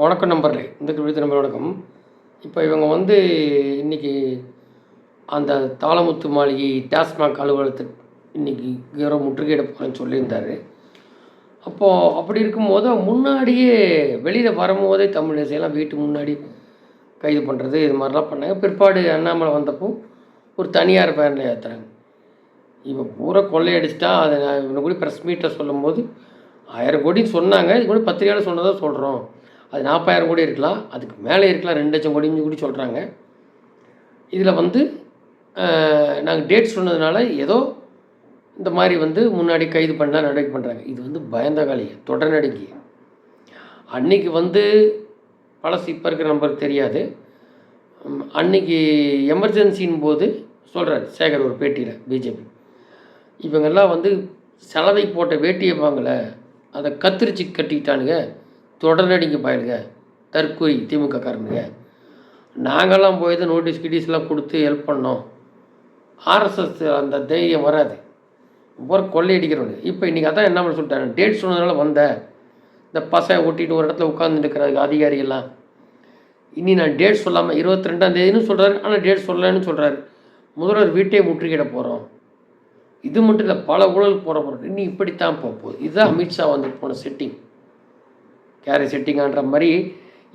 வணக்கம் நம்பர்லே இந்த விழுத்த நம்பர் வணக்கம். இப்போ இவங்க வந்து இன்னைக்கு அந்த தாளமுத்து மாளிகை டாஸ்மாக் அலுவலகத்தை இன்றைக்கி யாரோ முற்றுகையிட போகிறேன்னு சொல்லியிருந்தாரு. அப்போது அப்படி இருக்கும்போது முன்னாடியே வெளியில் வரும்போதே தமிழ் இசையெல்லாம் வீட்டு முன்னாடி கைது பண்ணுறது இது மாதிரிலாம் பண்ணாங்க. பிற்பாடு அண்ணாமலை வந்தப்போ ஒரு தனியார் பேரில் ஏற்றுறாங்க இப்போ பூரா கொள்ளையடிச்சிட்டா அதை நான் இவனை கூட ப்ரெஸ் மீட்டில் சொல்லும்போது ஆயிரம் கோடின்னு சொன்னாங்க. இது கூட பத்திரிகையாளர் சொன்னதாக சொல்கிறோம் அது நாற்பதாயிரம் கோடி இருக்கலாம் அதுக்கு மேலே இருக்கலாம் ரெண்டு லட்சம் கோடின்னு கூட சொல்கிறாங்க இதில் வந்து நாங்கள் டேட் சொன்னதுனால ஏதோ இந்த மாதிரி வந்து முன்னாடி கைது பண்ணால் நடவடிக்கை பண்ணுறாங்க இது வந்து பயந்த காலி தொடர் நடுங்கி அன்னைக்கு வந்து பழசு இப்போ இருக்கிற நம்பருக்கு தெரியாது. அன்னைக்கு எமர்ஜென்சின் போது சொல்கிறார் சேகர் ஒரு பேட்டியில் பிஜேபி. இவங்கெல்லாம் வந்து சலவை போட்ட வேட்டியை வாங்கலை அதை கத்திரிச்சு கட்டிக்கிட்டானுங்க தொடர்நடிங்க பயலுங்க தற்கொலை திமுக காரனுங்க. நாங்கள்லாம் போய் தான் நோட்டீஸ் கிட்டீஸ்லாம் கொடுத்து ஹெல்ப் பண்ணோம். ஆர்எஸ்எஸ் அந்த தைரியம் வராது. ஒரு கொள்ளையடிக்கிறவங்க இப்போ இன்றைக்கி அதான் என்ன பண்ண சொல்லிட்டாங்க? டேட் சொன்னதுனால வந்தேன் இந்த பசை ஒட்டிட்டு ஒரு இடத்துல உட்காந்துருக்கிறாங்க அதிகாரிகள்லாம். இனி நான் டேட் சொல்லாமல் இருபத்தி ரெண்டாம் தேதினு சொல்கிறாரு ஆனால் டேட் சொல்லலைன்னு சொல்கிறாரு முதல்வர் வீட்டையே முற்றுகையிட போகிறோம் இது மட்டும் இல்லை பல ஊழல் போகிற போகிறோம் இன்னும் இப்படித்தான் போக போகுது. இதுதான் அமித்ஷா வந்து போன செட்டிங் கேரி செட்டிங்கான்ற மாதிரி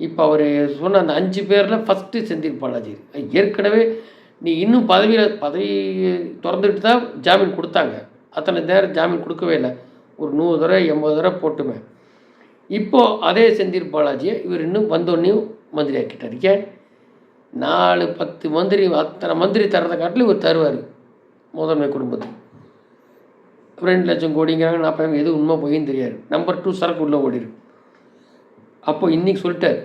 இப்போ அவர் சொன்ன அந்த அஞ்சு பேரில் ஃபஸ்ட்டு செந்தில் பாலாஜி. ஏற்கனவே நீ இன்னும் பதவியில் பதவி திறந்துட்டு தான் ஜாமீன் கொடுத்தாங்க. அத்தனை நேரம் ஜாமீன் கொடுக்கவே இல்லை. ஒரு நூறு தடவை எண்பது தடவை போட்டுமே. இப்போது அதே செந்தில் பாலாஜியை இவர் இன்னும் வந்தோடனையும் மந்திரி ஆக்கிட்டார். ஏன்? நாலு பத்து மந்திரி அத்தனை மந்திரி தரதை காட்டிலும் இவர் தருவார் முதன்மை குடும்பத்துக்கு. ரெண்டு லட்சம் கோடிங்கிறாங்க நாற்பது எது உண்மை போயின்னு தெரியாது. நம்பர் டூ சரக்கு உள்ளே ஓடிடும் அப்போ இன்றைக்கி சொல்லிட்டார்.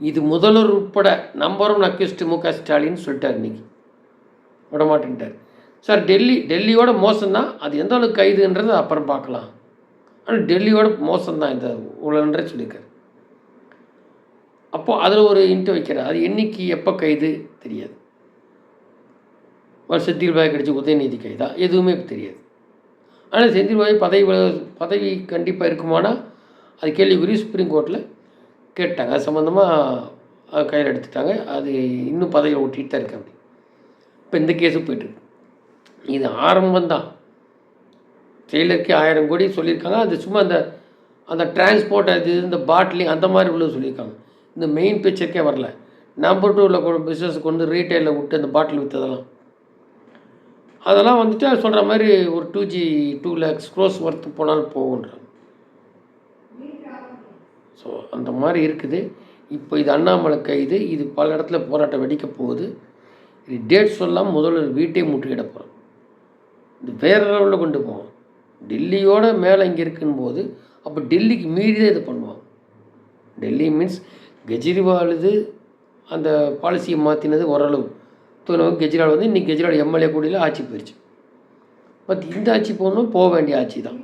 இது முதல்வர் உட்பட நம்பரும் நக்கிஸ்ட் மு க ஸ்டாலின் சொல்லிட்டார் இன்றைக்கி விடமாட்டேன்ட்டார். சார் டெல்லி டெல்லியோட மோசம்தான் அது எந்த அளவுக்கு கைதுன்றது அப்புறம் பார்க்கலாம். ஆனால் டெல்லியோட மோசம்தான் இந்த ஊழல்ன்றே சொல்லியிருக்கார். அப்போது அதில் ஒரு இன்ட்டு வைக்கிறார். அது என்னைக்கு எப்போ கைது? தெரியாது. ஒரு செந்தில் பாய் கிடைச்ச உதயநிதி கைதா? எதுவுமே தெரியாது. ஆனால் செந்தில் பாய் பதவி பதவி கண்டிப்பாக இருக்குமானா அது கேள்விக்குறி சுப்ரீம் கோர்ட்டில் கேட்டாங்க. அது சம்மந்தமாக கையில் எடுத்துட்டாங்க. அது இன்னும் பதவியில் ஓட்டிகிட்டு தான் இருக்கு அப்படி. இப்போ இந்த கேஸும் போயிட்டுருக்கு இது ஆரம்பம்தான். டெய்லருக்கு ஆயிரம் கோடி சொல்லியிருக்காங்க. அது சும்மா அந்த அந்த டிரான்ஸ்போர்ட் அது இந்த பாட்லிங் அந்த மாதிரி உள்ளது சொல்லியிருக்காங்க. இந்த மெயின் பிக்சருக்கே வரல. நம்பர் டூவில் பிஸ்னஸ் கொண்டு ரீட்டைலில் விட்டு அந்த பாட்டில் விற்றதெல்லாம் அதெல்லாம் வந்துட்டு சொல்கிற மாதிரி ஒரு two G two lakhs crores worth போனாலும் போகுன்றாங்க ஸோ அந்த மாதிரி இருக்குது. இப்போ இது அண்ணாமலை கைது இது பல இடத்துல போராட்டம் வெடிக்க போகுது. இது டேட் சொல்லாமல் முதல்ல வீட்டை முட்டுக்கிட போகிறோம் இது வேற லெவலில் கொண்டு போவோம் டெல்லியோட மேலே இங்கே இருக்குன்னு போது அப்போ டெல்லிக்கு மீறி தான் இது பண்ணுவோம் டெல்லி மீன்ஸ் கெஜ்ரிவால் இது அந்த பாலிசியை மாற்றினது ஓரளவு. தூணவு கெஜ்ரிவால் வந்து இன்றைக்கி கெஜ்ரிவால் எம்எல்ஏ கூடியில் ஆட்சி போயிடுச்சு பட் இந்த ஆட்சி போகணும் போக வேண்டிய ஆட்சி தான்.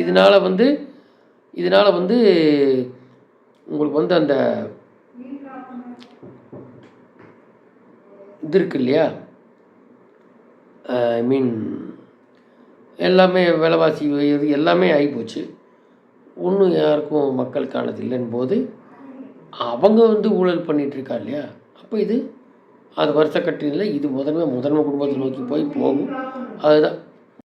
இதனால் வந்து இதனால் வந்து உங்களுக்கு வந்து அந்த இது இருக்கு இல்லையா? ஐ மீன் எல்லாமே விலைவாசி இது எல்லாமே ஆகிப்போச்சு ஒன்றும் யாருக்கும் மக்களுக்கானது இல்லைன்னு போது அவங்க வந்து ஊழல் பண்ணிகிட்ருக்கா இருக்கா இல்லையா? அப்போ இது அது வருஷ கட்டினில் இது முதன்மை முதன்மை குடும்பத்தை நோக்கி போய் போகும். அதுதான்.